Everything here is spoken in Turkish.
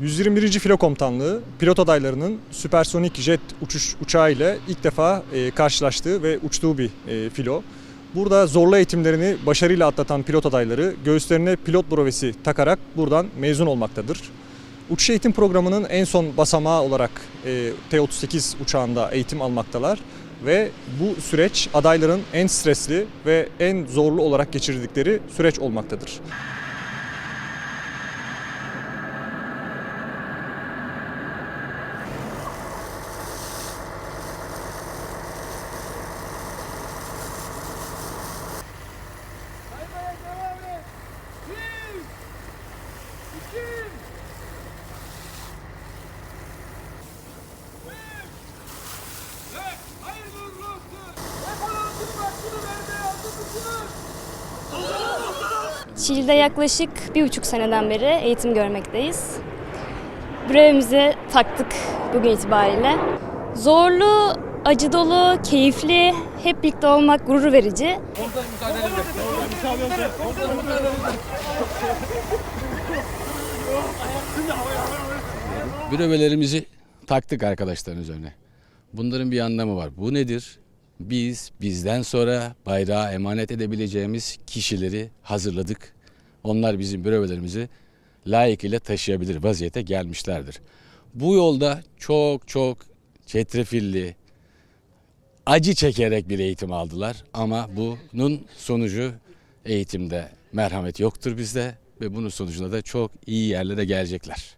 121. Filo Komutanlığı pilot adaylarının süpersonik jet uçuş uçağı ile ilk defa e, karşılaştığı ve uçtuğu bir e, filo. Burada zorlu eğitimlerini başarıyla atlatan pilot adayları göğüslerine pilot brovesi takarak buradan mezun olmaktadır. Uçuş eğitim programının en son basamağı olarak e, T-38 uçağında eğitim almaktalar ve bu süreç adayların en stresli ve en zorlu olarak geçirdikleri süreç olmaktadır. Şiil'de yaklaşık bir buçuk seneden beri eğitim görmekteyiz. Görevimizi taktık bugün itibariyle. Zorlu, acı dolu, keyifli, hep birlikte olmak gurur verici. Bürevelerimizi taktık arkadaşların üzerine. Bunların bir anlamı var. Bu nedir? Biz bizden sonra bayrağı emanet edebileceğimiz kişileri hazırladık. Onlar bizim bürevelerimizi layıkıyla taşıyabilir vaziyete gelmişlerdir. Bu yolda çok çok çetrefilli, acı çekerek bir eğitim aldılar. Ama bunun sonucu eğitimde merhamet yoktur bizde ve bunun sonucunda da çok iyi yerlere gelecekler.